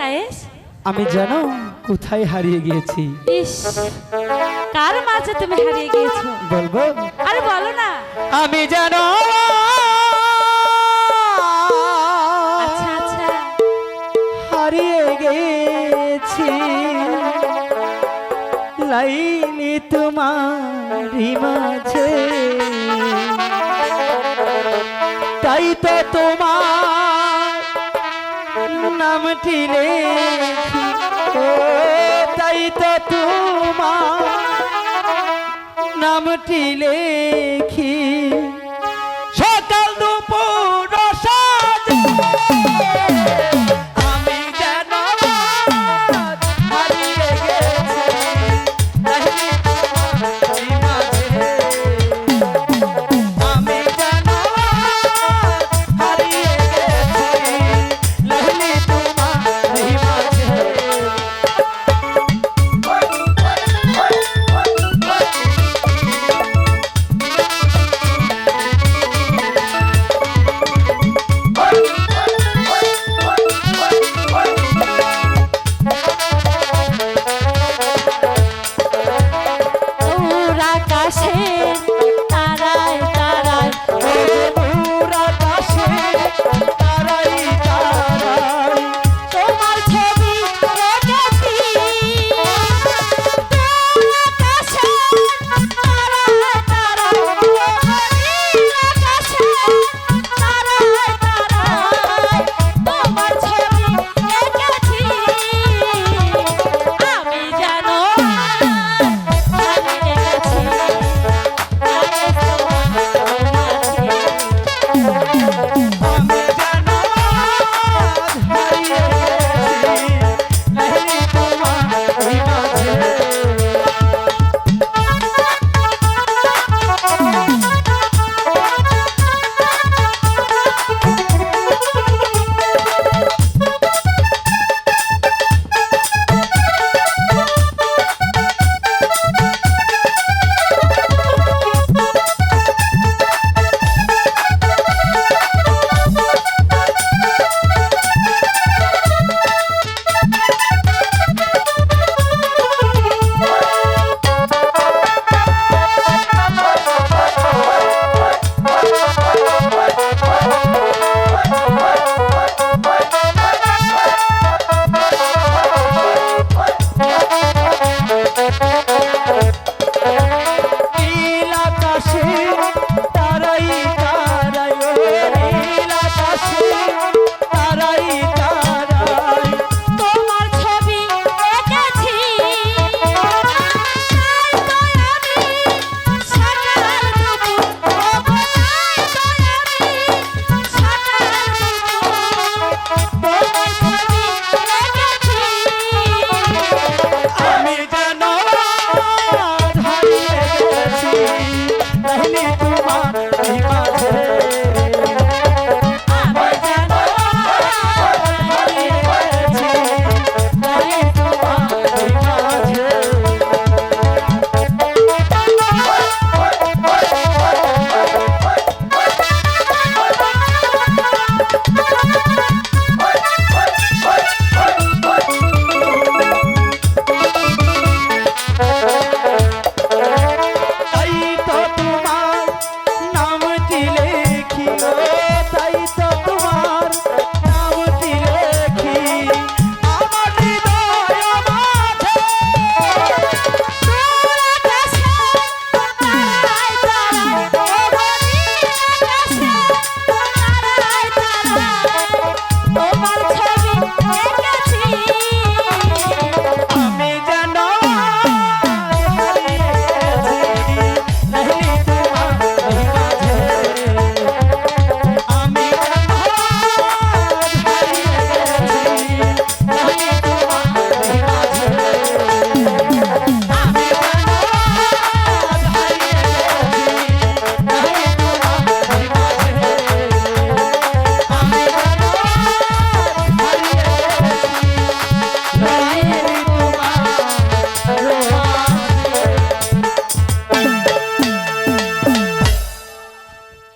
কায়েস আমি জানো কোথায় হারিয়ে গিয়েছি। ইস কার মাঝে তুমি হারিয়ে গিয়েছো? বলব আরে বলো না। আমি জানো। আচ্ছা আচ্ছা। হারিয়ে গেছি লাইনি তোমারি মাঝে। তাই তো তোমার নামটি লেখি ও তাই তো তোমার নামটি লেখি।